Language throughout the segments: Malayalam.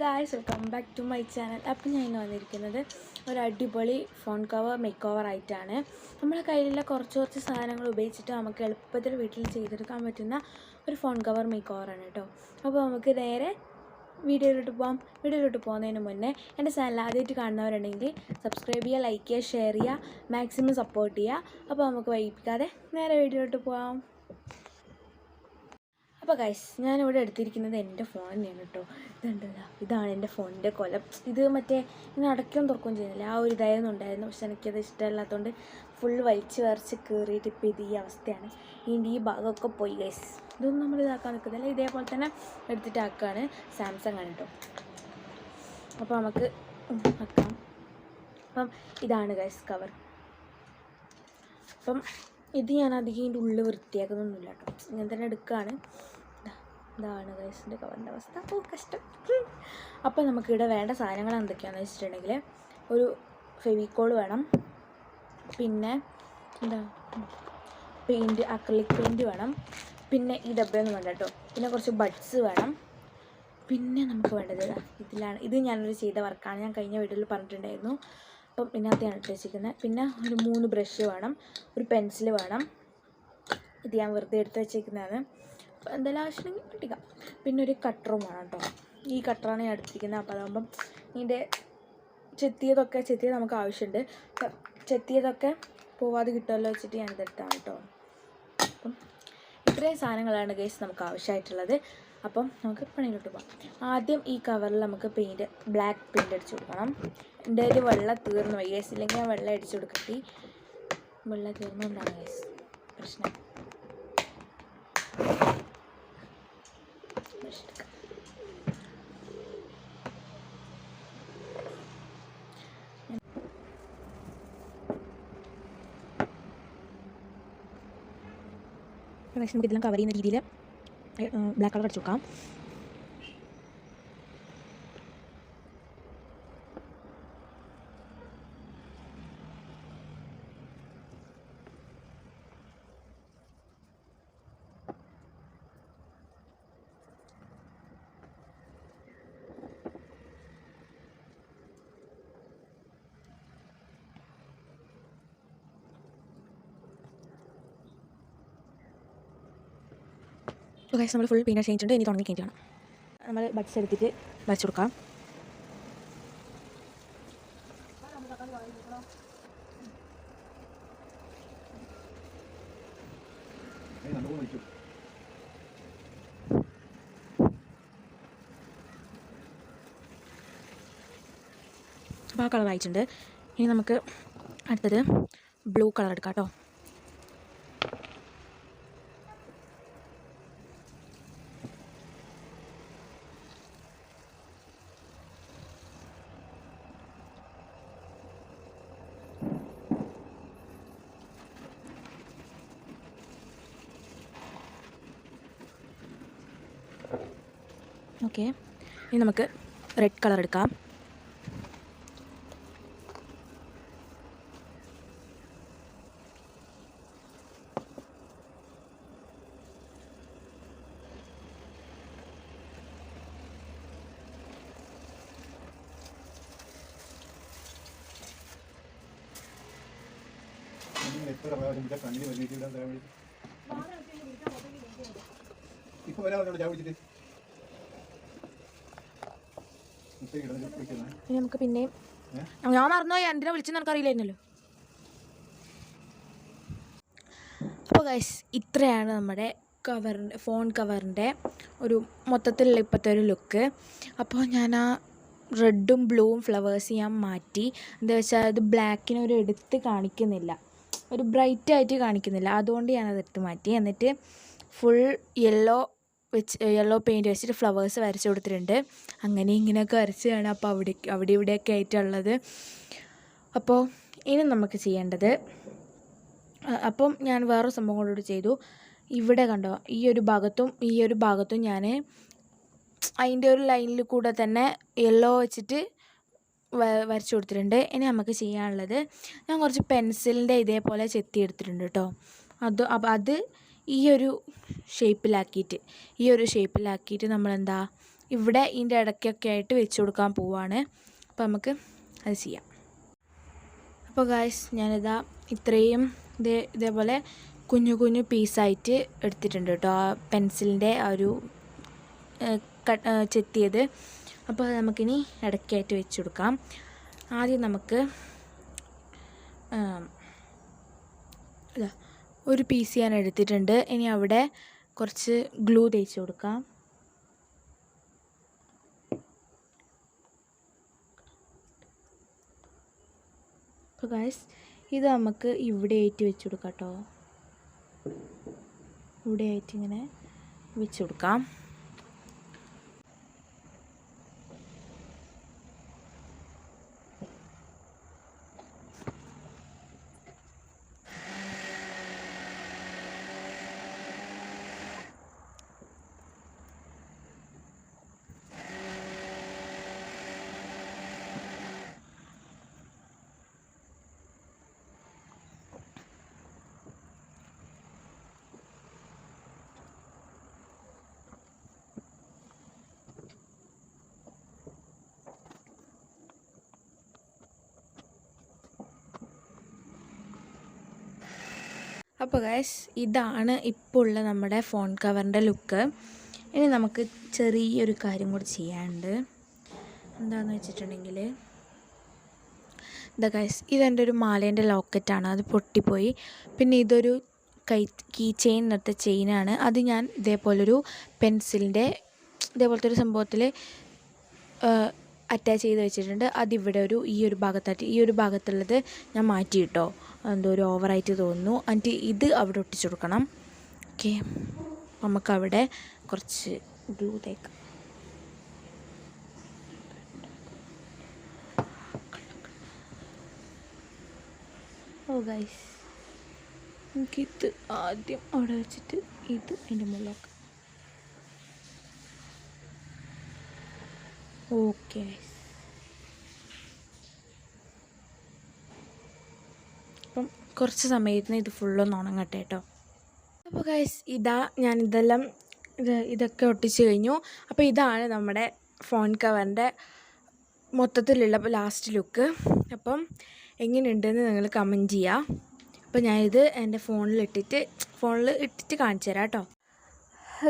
Guys welcome back to my channel അപ്പം ഞാൻ ഇന്ന് വന്നിരിക്കുന്നത് ഒരു അടിപൊളി ഫോൺ കവർ മേക്ക് ഓവർ ആയിട്ടാണ്. നമ്മുടെ കയ്യിലുള്ള കുറച്ച് കുറച്ച് സാധനങ്ങൾ ഉപയോഗിച്ചിട്ട് നമുക്ക് എളുപ്പത്തിൽ വീട്ടിൽ ചെയ്തെടുക്കാൻ പറ്റുന്ന ഒരു ഫോൺ കവർ മേക്ക് ഓവറാണ് കേട്ടോ. അപ്പോൾ നമുക്ക് നേരെ വീഡിയോയിലോട്ട് പോകാം വീഡിയോയിലോട്ട് പോകുന്നതിന് മുന്നേ എന്റെ ചാനൽ ആദ്യമായിട്ട് കാണുന്നവരുണ്ടെങ്കിൽ സബ്സ്ക്രൈബ് ചെയ്യുക ലൈക്ക് ചെയ്യുക ഷെയർ ചെയ്യുക മാക്സിമം സപ്പോർട്ട് ചെയ്യുക. അപ്പോൾ നമുക്ക് വൈകിപ്പിക്കാതെ നേരെ വീഡിയോയിലോട്ട് പോകാം അപ്പോൾ ഗൈസ് ഞാനിവിടെ എടുത്തിരിക്കുന്നത് എന്റെ ഫോൺ തന്നെയാണ് കേട്ടോ ഇതുണ്ടല്ലോ ഇതാണ് എന്റെ ഫോണിന്റെ കൊലം. ഇത് മറ്റേ ഇങ്ങനെ അടയ്ക്കുകയും തുറക്കുകയും ചെയ്യുന്നില്ല. ആ ഒരു ഇതായിരുന്നു ഉണ്ടായിരുന്നു. പക്ഷെ എനിക്കത് ഇഷ്ടമില്ലാത്തതുകൊണ്ട് ഫുൾ വലിച്ച് വരച്ച് കയറിയിട്ട് ഇപ്പോൾ ഇത് ഈ അവസ്ഥയാണ്. ഇതിന്റെ ഈ ഭാഗമൊക്കെ പോയി ഗൈസ് ഇതൊന്നും നമ്മൾ ഇതാക്കാൻ നിൽക്കുന്നില്ല. ഇതേപോലെ തന്നെ എടുത്തിട്ടാക്കുകയാണ് സാംസങ് ആണ് കേട്ടോ അപ്പോൾ നമുക്ക് ആക്കാം. അപ്പം ഇതാണ് ഗൈസ് കവർ അപ്പം ഇത് ഞാൻ അധികം ഇതിന്റെ ഉള്ളിൽ വൃത്തിയാക്കുന്നൊന്നുമില്ല കേട്ടോ ഇങ്ങനെ തന്നെ എടുക്കുകയാണ് ഇതാണ് ഗൈസിന്റെ കവറിന്റെ അവസ്ഥ. ഓ കഷ്ടം. അപ്പോൾ നമുക്കിവിടെ വേണ്ട സാധനങ്ങൾ എന്തൊക്കെയാണെന്ന് വെച്ചിട്ടുണ്ടെങ്കിൽ ഒരു ഫെവിക്കോൾ വേണം. പിന്നെ എന്താ? പെയിന്റ് അക്രലിക് പെയിന്റ് വേണം. പിന്നെ ഈ ഡബ്ബയൊന്നും വേണ്ട കേട്ടോ. പിന്നെ കുറച്ച് ബഡ്സ് വേണം. പിന്നെ നമുക്ക് വേണ്ടത് ഇതാ ഇതിലാണ്. ഇത് ഞാനൊരു ചെയ്ത വർക്കാണ് ഞാൻ കഴിഞ്ഞ വീഡിയോയിൽ പറഞ്ഞിട്ടുണ്ടായിരുന്നു. അപ്പം ഇതിനകത്താണ് ഉദ്ദേശിക്കുന്നത് പിന്നെ ഒരു മൂന്ന് ബ്രഷ് വേണം. ഒരു പെൻസിൽ വേണം. ഇത് ഞാൻ വെറുതെ എടുത്ത് വെച്ചേക്കുന്നതാണ്. അപ്പോൾ എന്തെങ്കിലും ആവശ്യമുണ്ടെങ്കിൽ പൊട്ടിക്കാം പിന്നെ ഒരു കട്ടറും വേണം കേട്ടോ. ഈ കട്ടറാണ് ഞാൻ എടുത്തിരിക്കുന്നത്. അപ്പോൾ അതാകുമ്പം ഇതിന്റെ ചെത്തിയതൊക്കെ ചെത്തിയത് നമുക്ക് ആവശ്യമുണ്ട്. ചെത്തിയതൊക്കെ പോവാതെ കിട്ടുമല്ലോ വെച്ചിട്ട് ഞാൻ ഇതെടുത്താണ് കേട്ടോ. അപ്പം ഇത്രയും സാധനങ്ങളാണ് ഗേസ് നമുക്ക് ആവശ്യമായിട്ടുള്ളത്. അപ്പം നമുക്ക് പണിയിലോട്ട് പോകാം ആദ്യം ഈ കവറിൽ നമുക്ക് പെയിന്റ് ബ്ലാക്ക് പെയിന്റ് അടിച്ചു കൊടുക്കണം. എന്റെ ഒരു വെള്ളം തീർന്നു ഗൈസ് ഇല്ലെങ്കിൽ ഞാൻ വെള്ളം അടിച്ചു കൊടുക്കട്ടി. വെള്ളം തീർന്നുകൊണ്ടാണ് ഗേസ് പ്രശ്നം. പക്ഷേ നമുക്ക് ഇതെല്ലാം കവർ ചെയ്യുന്ന രീതിയിൽ ബ്ലാക്ക് കളർ അടിച്ചു കൊടുക്കാം ഗൈസ് നമ്മൾ ഫുൾ പെയിന്റ് ചെയ്തിട്ടുണ്ട് ഇനി തുടങ്ങി കഴിഞ്ഞിട്ടാണ് നമ്മൾ ബഡ്സ് എടുത്തിട്ട് വരച്ചു കൊടുക്കാം. അപ്പോൾ ആ കളർ ആയിട്ടുണ്ട്. ഇനി നമുക്ക് അടുത്തത് ബ്ലൂ കളർ എടുക്കാം കേട്ടോ. ഓക്കെ. ഇനി നമുക്ക് റെഡ് കളർ എടുക്കാം. ഇപ്പൊ പ്രാവശ്യം വിളിച്ചാൽ ഇനി നമുക്ക് പിന്നെയും? ഞാൻ മറന്നുപോയി എന്തിനാ വിളിച്ചെന്ന് എനിക്കറിയില്ലായിരുന്നല്ലോ. അപ്പോൾ ഗൈസ് ഇത്രയാണ് നമ്മുടെ കവറിന്റെ ഫോൺ കവറിന്റെ ഒരു മൊത്തത്തിലുള്ള ഇപ്പോഴത്തെ ഒരു ലുക്ക് അപ്പോൾ ഞാൻ ആ റെഡും ബ്ലൂവും ഫ്ലവേഴ്സ് ഞാൻ മാറ്റി. എന്താ വെച്ചാൽ അത് ബ്ലാക്കിനെ ഒരു എടുത്ത് കാണിക്കുന്നില്ല. ഒരു ബ്രൈറ്റ് ആയിട്ട് കാണിക്കുന്നില്ല. അതുകൊണ്ട് ഞാനത് എടുത്ത് മാറ്റി. എന്നിട്ട് ഫുൾ യെല്ലോ വെച്ച് യെല്ലോ പെയിന്റ് വെച്ചിട്ട് ഫ്ലവേഴ്സ് വരച്ച് കൊടുത്തിട്ടുണ്ട്. അങ്ങനെ ഇങ്ങനെയൊക്കെ വരച്ചാണ് അപ്പോൾ അവിടെ അവിടെ ഇവിടെയൊക്കെ ആയിട്ടുള്ളത്. അപ്പോൾ ഇനി നമുക്ക് ചെയ്യേണ്ടത് അപ്പം ഞാൻ വേറെ സംഭവം കൂടി ചെയ്തു. ഇവിടെ കണ്ടോ ഈ ഒരു ഭാഗത്തും ഈ ഒരു ഭാഗത്തും ഞാൻ അതിന്റെ ഒരു ലൈനിൽ കൂടെ തന്നെ യെല്ലോ വെച്ചിട്ട് വരച്ചു കൊടുത്തിട്ടുണ്ട്. ഇനി നമുക്ക് ചെയ്യാനുള്ളത് ഞാൻ കുറച്ച് പെൻസിലിന്റെ ഇതേപോലെ ചെത്തി എടുത്തിട്ടുണ്ട് കേട്ടോ. അത് അത് ഈ ഒരു ഷേപ്പിലാക്കിയിട്ട് ഈ ഒരു ഷേപ്പിലാക്കിയിട്ട് നമ്മളെന്താ ഇവിടെ ഇതിന്റെ ഇടയ്ക്കൊക്കെ ആയിട്ട് വെച്ച് കൊടുക്കാൻ പോവാണ്. അപ്പോൾ നമുക്ക് അത് ചെയ്യാം. അപ്പോൾ ഗായ്സ് ഞാനിതാ ഇത്രയും ഇതേ ഇതേപോലെ കുഞ്ഞു കുഞ്ഞു പീസായിട്ട് എടുത്തിട്ടുണ്ട് കേട്ടോ. ആ പെൻസിലിന്റെ ആ ഒരു ചെത്തിയത്. അപ്പോൾ നമുക്കിനി ഇടയ്ക്കായിട്ട് വെച്ച് കൊടുക്കാം. ആദ്യം നമുക്ക് അല്ല ഒരു പീസ് ഞാൻ എടുത്തിട്ടുണ്ട്. ഇനി അവിടെ കുറച്ച് ഗ്ലൂ തേച്ച് കൊടുക്കാം. അപ്പോൾ ഗായ്സ് ഇത് നമുക്ക് ഇവിടെ ആയിട്ട് വെച്ച് കൊടുക്കാം കേട്ടോ. ഇവിടെ ആയിട്ട് ഇങ്ങനെ വെച്ച് കൊടുക്കാം. അപ്പോൾ ഗൈസ് ഇതാണ് ഇപ്പോൾ ഉള്ള നമ്മുടെ ഫോൺ കവറിന്റെ ലുക്ക് ഇനി നമുക്ക് ചെറിയൊരു കാര്യം കൂടി ചെയ്യാനുണ്ട്. എന്താണെന്ന് വെച്ചിട്ടുണ്ടെങ്കിൽ ഇതാ ഗൈസ് ഇതെന്റെ ഒരു മാലേന്റെ ലോക്കറ്റാണ് അത് പൊട്ടിപ്പോയി. പിന്നെ ഇതൊരു കൈ കീ ചെയിൻ നിർത്ത ചെയിനാണ് അത് ഞാൻ ഇതേപോലൊരു പെൻസിലിന്റെ ഇതേപോലത്തെ ഒരു സംഭവത്തിൽ അറ്റാച്ച് ചെയ്ത് വെച്ചിട്ടുണ്ട്. അതിവിടെ ഒരു ഈ ഒരു ഭാഗത്തായിട്ട് ഈ ഒരു ഭാഗത്തുള്ളത് ഞാൻ മാറ്റി കിട്ടോ എന്തോ ഒരു ഓവറായിട്ട് തോന്നുന്നു. എന്നിട്ട് ഇത് അവിടെ ഒട്ടിച്ചു കൊടുക്കണം. ഓക്കെ. നമുക്കവിടെ കുറച്ച് ഗ്ലൂ തേക്കാം. ഓ ഗൈസ് എനിക്കിത് ആദ്യം അവിടെ വെച്ചിട്ട് ഇത് അതിന്റെ മുകളിലാക്കാം. ഓക്കെ അപ്പം കുറച്ച് സമയത്തിന് ഇത് ഫുള്ളൊന്ന് ഉണങ്ങട്ടെ കേട്ടോ. അപ്പോൾ ഗൈസ് ഇതാ ഞാൻ ഇതെല്ലാം ഇത് ഇതൊക്കെ ഒട്ടിച്ച് കഴിഞ്ഞു. അപ്പോൾ ഇതാണ് നമ്മുടെ ഫോൺ കവറിന്റെ മൊത്തത്തിലുള്ള ലാസ്റ്റ് ലുക്ക് അപ്പം എങ്ങനെയുണ്ടെന്ന് നിങ്ങൾ കമന്റ് ചെയ്യുക അപ്പോൾ ഞാനിത് എന്റെ ഫോണിൽ ഇട്ടിട്ട് ഫോണിൽ ഇട്ടിട്ട് കാണിച്ചു തരാം കേട്ടോ.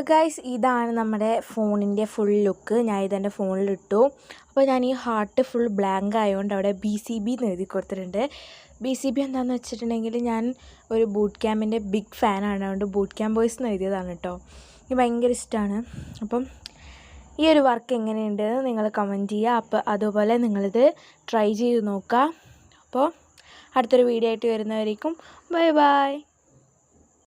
ഗൈസ് ഇതാണ് നമ്മുടെ ഫോണിന്റെ ഫുൾ ലുക്ക് ഞാൻ ഇതെന്റെ ഫോണിൽ ഇട്ടു. അപ്പോൾ ഞാൻ ഈ ഹാർട്ട് ഫുൾ ബ്ലാങ്ക് ആയതുകൊണ്ട് അവിടെ ബി സി ബി എന്ന് എഴുതി കൊടുത്തിട്ടുണ്ട്. ബി സി ബി എന്താണെന്ന് വെച്ചിട്ടുണ്ടെങ്കിൽ ഞാൻ ഒരു ബൂട്ട് ക്യാമ്പിന്റെ ബിഗ് ഫാനാണ് അതുകൊണ്ട് ബൂട്ട് ക്യാമ്പ് ബോയ്സ് എന്ന് എഴുതിയതാണ് കേട്ടോ എനിക്ക് ഭയങ്കര ഇഷ്ടമാണ് അപ്പം ഈ ഒരു വർക്ക് എങ്ങനെയുണ്ട് നിങ്ങൾ കമന്റ് ചെയ്യുക. അപ്പോൾ അതുപോലെ നിങ്ങളിത് ട്രൈ ചെയ്ത് നോക്കുക. അപ്പോൾ അടുത്തൊരു വീഡിയോ ആയിട്ട് വരുന്നവരേക്കും ബൈ ബൈ